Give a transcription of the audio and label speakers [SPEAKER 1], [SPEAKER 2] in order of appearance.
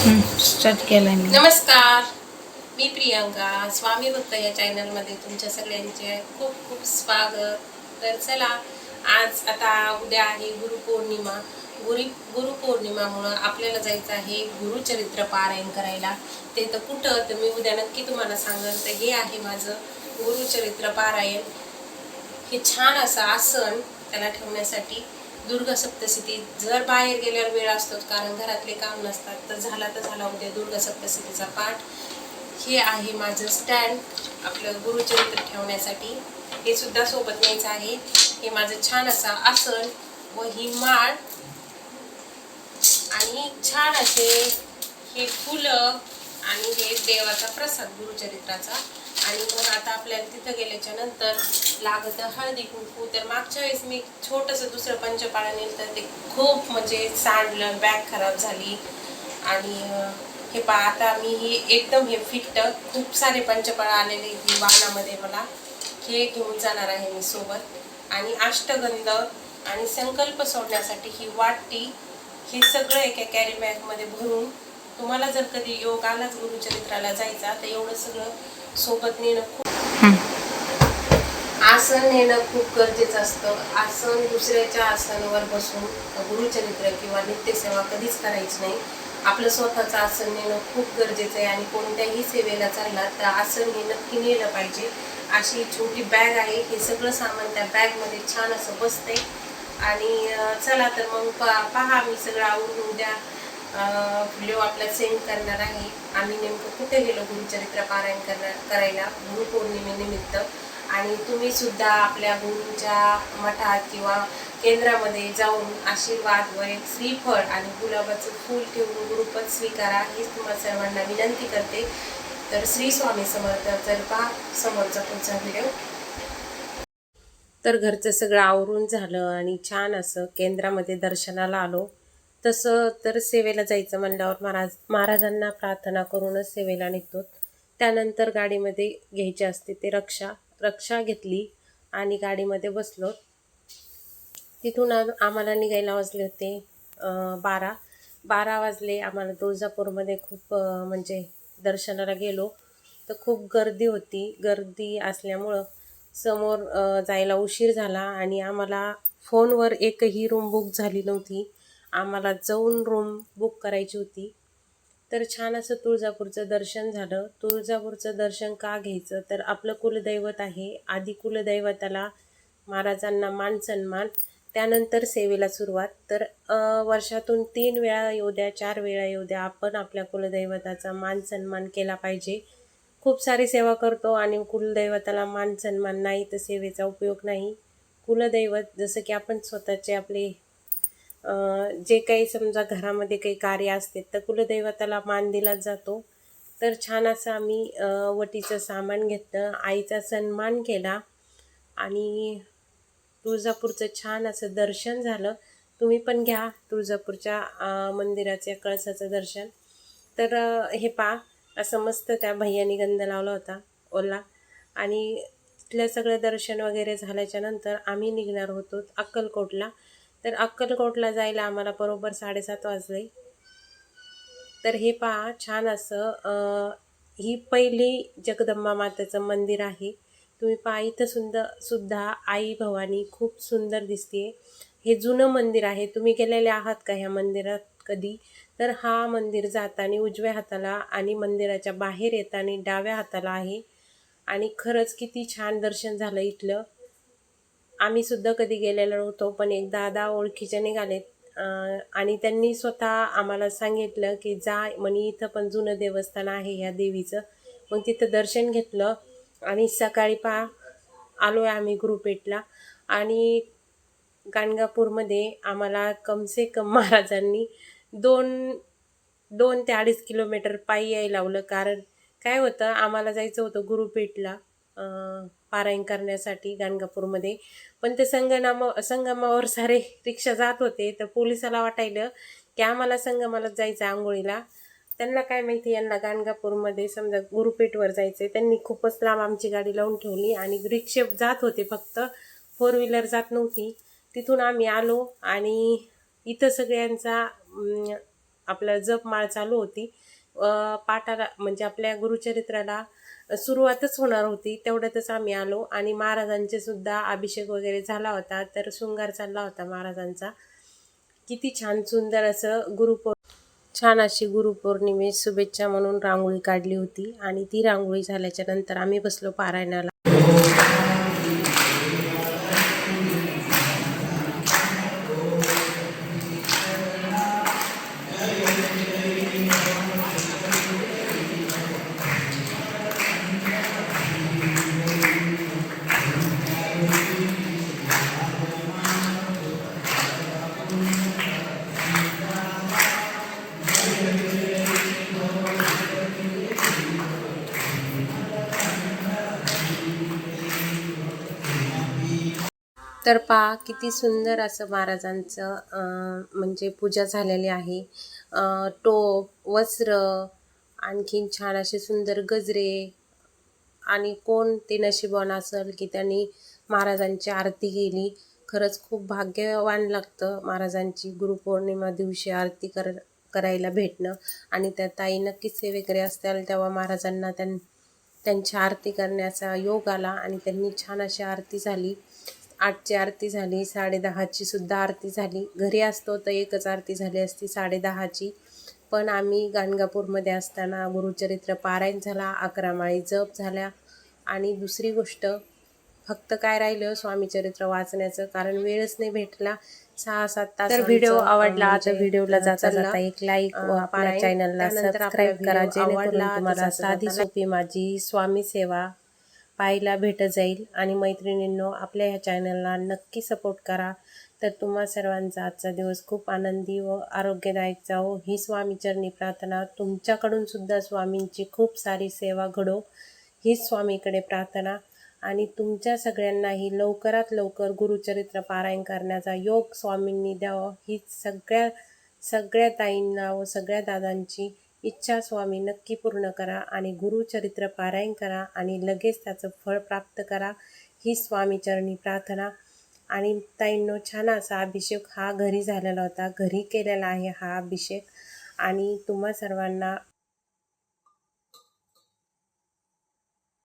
[SPEAKER 1] Start केलाय मी.
[SPEAKER 2] नमस्कार. मी प्रियंका. स्वामी भक्त या चॅनलमध्ये तुमच्या सगळ्यांचे खूप खूप स्वागत. तर चला आज आता उद्या आहे गुरुपौर्णिमा. गुरु गुरुपौर्णिमामुळं आपल्याला जायचं आहे गुरुचरित्र पारायण करायला. ते तर कुठं तर मी उद्या नक्की तुम्हाला सांगेन. तर हे आहे माझं गुरुचरित्र पारायण. हे छान असं आसन त्याला ठेवण्यासाठी. दुर्गा सप्तशती जर बाहेर गेल्यावर वेळ असतो कारण घरातले काम नसतात तर झाला तर झाला उद्या दुर्गा सप्तशतीचा पाठ. हे आहे माझं स्टँड आपलं गुरुचरित्र ठेवण्यासाठी. हे सुद्धा सोबत न्यायचं आहे. हे माझं छान असा आसन व ही माळ. आणि छान असे हे फुलं आणि हे देवाचा प्रसाद गुरुचरित्राचा आणि मग आता आपल्याला तिथं गेल्याच्यानंतर लागतं हळदी कुंकू. तर मागच्या वेळेस मी छोटंसं दुसरं पंचपाळा नेलं तर ते खूप म्हणजे सांडलं बॅग खराब झाली. आणि हे पा आता मी हे एकदम हे फिट्ट खूप सारे पंचपाळा आलेले आहेत वाहनामध्ये मला. हे घेऊन जाणार आहे मी सोबत. आणि अष्टगंध आणि संकल्प सोडण्यासाठी ही वाटी हे सगळं एका कॅरी बॅगमध्ये भरून तुम्हाला जर कधी योग आलाच गुरुचरित्राला जायचा तर एवढं सगळं सोबत नेणं खूप आसन नेणं खूप गरजेचं असतं. आसन दुसऱ्याच्या आसनावर बसून गुरुचरित्र किंवा नित्यसेवा कधीच करायची नाही. आपलं स्वतःचं आसन नेणं खूप गरजेचं आहे आणि कोणत्याही सेवेला चालला तर आसन हे नक्की नेलं पाहिजे. अशी छोटी बॅग आहे. हे सगळं सामान त्या बॅगमध्ये छान असं बसतंय. आणि चला तर मग पा पहा मी सगळं आवडून उद्या व्हिडिओ आपला सेंड करणार आहे. आम्ही नेमकं कुठे गेलो गुरुचरित्र पारायण करणार करायला? गुरुपौर्णिमेनिमित्त. आणि तुम्ही सुद्धा आपल्या गुरुंच्या मठात किंवा केंद्रामध्ये जाऊन आशीर्वाद व एक श्रीफळ आणि गुलाबाचं फूल ठेवून गुरुपद स्वीकारा हीच तुम्हाला सर्वांना विनंती करते. तर श्री स्वामी समर्थ तर पहा समोरचा पुढचा व्हिडिओ. तर घरचं सगळं आवरून झालं आणि छान असं केंद्रामध्ये दर्शनाला आलो. तसं तर सेवेला जायचं म्हणल्यावर महाराज महाराजांना प्रार्थना करूनच सेवेला निघतो. त्यानंतर गाडीमध्ये घ्यायची असते ते रक्षा रक्षा घेतली आणि गाडीमध्ये बसलो. तिथून आम्हाला निघायला वाजले होते बारा. बारा वाजले आम्हाला तुळजापूरमध्ये खूप म्हणजे दर्शनाला गेलो. तर खूप गर्दी होती. गर्दी असल्यामुळं समोर जायला उशीर झाला आणि आम्हाला फोनवर एकही रूम बुक झाली नव्हती. आम्हाला जाऊन रूम बुक करायची होती. तर छान असं तुळजापूरचं दर्शन झालं. तुळजापूरचं दर्शन का घ्यायचं? तर आपलं कुलदैवत आहे. आधी कुलदैवताला महाराजांना मान सन्मान त्यानंतर सेवेला सुरुवात. तर वर्षातून तीन वेळा येऊ द्या चार वेळा येऊ द्या आपण आपल्या कुलदैवताचा मान सन्मान केला पाहिजे. खूप सारी सेवा करतो आणि कुलदैवताला मान सन्मान नाही तर सेवेचा उपयोग नाही. कुलदैवत जसं की आपण स्वतःचे आपले जे काही समजा घरामध्ये काही कार्य असते तर कुलदैवताला मान दिला जातो. तर छान असं आम्ही वटीचं सामान घेतलं आईचा सन्मान केला आणि तुळजापूरचं छान असं दर्शन झालं. तुम्ही पण घ्या तुळजापूरच्या मंदिराच्या कळसाचं दर्शन. तर हे पा असं मस्त त्या भैयानी गंध लावला होता ओला. आणि तिथलं सगळं दर्शन वगैरे झाल्याच्यानंतर आम्ही निघणार होतो अक्कलकोटला. तर अक्कलकोटला जायला आम्हाला बरोबर साडेसात वाजले. तर हे पहा छान असं ही पहिली जगदंबा मातेचं मंदिर आहे. तुम्ही पहा इथं सुंदर सुद्धा आई भवानी खूप सुंदर दिसते हे जुनं मंदिर आहे. तुम्ही गेलेले आहात का ह्या मंदिरात कधी? तर हा मंदिर जाताना उजव्या हाताला आणि मंदिराच्या बाहेर येताना डाव्या हाताला आहे. आणि खरंच किती छान दर्शन झालं इथलं. आम्ही सुद्धा कधी गेलेलो नव्हतो पण एक दादा ओळखीचे निघालेत आणि त्यांनी स्वतः आम्हाला सांगितलं की जा म्हणे इथं पण जुनं देवस्थान आहे ह्या देवीचं. मग तिथं दर्शन घेतलं आणि सकाळी पा आलो आहे आम्ही ग्रुपेटला आणि गाणगापूरमध्ये आम्हाला कमसे कम महाराजांनी दोन दोन ते अडीच किलोमीटर पायी यायला लावलं. कारण काय होतं आम्हाला जायचं होतं गुरुपेठला पारायण करण्यासाठी गाणगापूरमध्ये. पण ते संगनामा संगमावर सारे रिक्षा जात होते. तर पोलिसाला वाटायलं की आम्हाला संगमालाच जायचं आंघोळीला. त्यांना काय माहिती यांना गाणगापूरमध्ये समजा गुरुपेठवर जायचं आहे त्यांनी खूपच लांब आमची गाडी लावून ठेवली आणि रिक्षे जात होते फक्त. फोर व्हीलर जात नव्हती. तिथून आम्ही आलो आणि इथं सगळ्यांचा आपला जपमाळ चालू होती. पाठाला म्हणजे आपल्या गुरुचरित्राला सुरुवातच होणार होती तेवढ्यातच आम्ही आलो. आणि महाराजांचे सुद्धा अभिषेक वगैरे झाला होता तर शृंगार चालला होता महाराजांचा. किती छान सुंदर असं गुरुपौर छान अशी गुरुपौर्णिमे शुभेच्छा म्हणून रांगोळी काढली होती. आणि ती रांगोळी झाल्याच्यानंतर आम्ही बसलो पारायणाला. तर पा किती सुंदर असं महाराजांचं म्हणजे पूजा झालेली आहे. टोप वस्त्र आणखीन छान असे सुंदर गजरे आणि कोण ते नशिबवान असेल की त्यांनी महाराजांची आरती केली. खरंच खूप भाग्यवान लागतं महाराजांची गुरुपौर्णिमा दिवशी आरती कर करायला भेटणं. आणि त्या ताई नक्कीच सेवेकरी असतील तेव्हा महाराजांना त्यां त्यांची आरती करण्याचा योग आला आणि त्यांनी छान अशी आरती झाली. आठची आरती झाली साडेदहाची सुद्धा आरती झाली. घरी असतो तर एकच आरती झाली असती साडेदहाची. पण आम्ही गाणगापूरमध्ये असताना गुरुचरित्र पारायण झाला अकरा माळी जप झाल्या. आणि दुसरी गोष्ट फक्त काय राहिलं स्वामी चरित्र वाचण्याचं? कारण वेळच नाही भेटला. सहा सात तास
[SPEAKER 1] तर व्हिडिओ आवडला
[SPEAKER 2] म्हणजे,
[SPEAKER 1] तर व्हिडिओला जाता. जाता एक लाईक आपल्या. चॅनलला सबस्क्राईब करा जेणेकरून तुम्हाला साधी सोपी माझी स्वामी सेवा पाहायला भेटत जाईल. आणि मैत्रिणींनो आपल्या ह्या चॅनलला नक्की सपोर्ट करा. तर तुम्हा सर्वांचा आजचा दिवस खूप आनंदी व आरोग्यदायक जावो. ही स्वामीचरणी प्रार्थना तुमच्याकडून सुद्धा स्वामींची खूप सारी सेवा घडो. हीच स्वामीकडे प्रार्थना. आणि तुमच्या सगळ्यांनाही लवकरात लवकर गुरुचरित्र पारायण करण्याचा योग स्वामींनी द्यावं. ही सगळ्या सगळ्या ताईंना व सगळ्या दादांची इच्छा स्वामी नक्की पूर्ण करा आणि गुरुचरित्र पारायण करा आणि लगेच त्याचं फळ प्राप्त करा. ही स्वामीचरणी प्रार्थना. आणि ताईंनो छान असा अभिषेक हा घरी झालेला होता. घरी केलेला आहे हा अभिषेक. आणि तुम्हा सर्वांना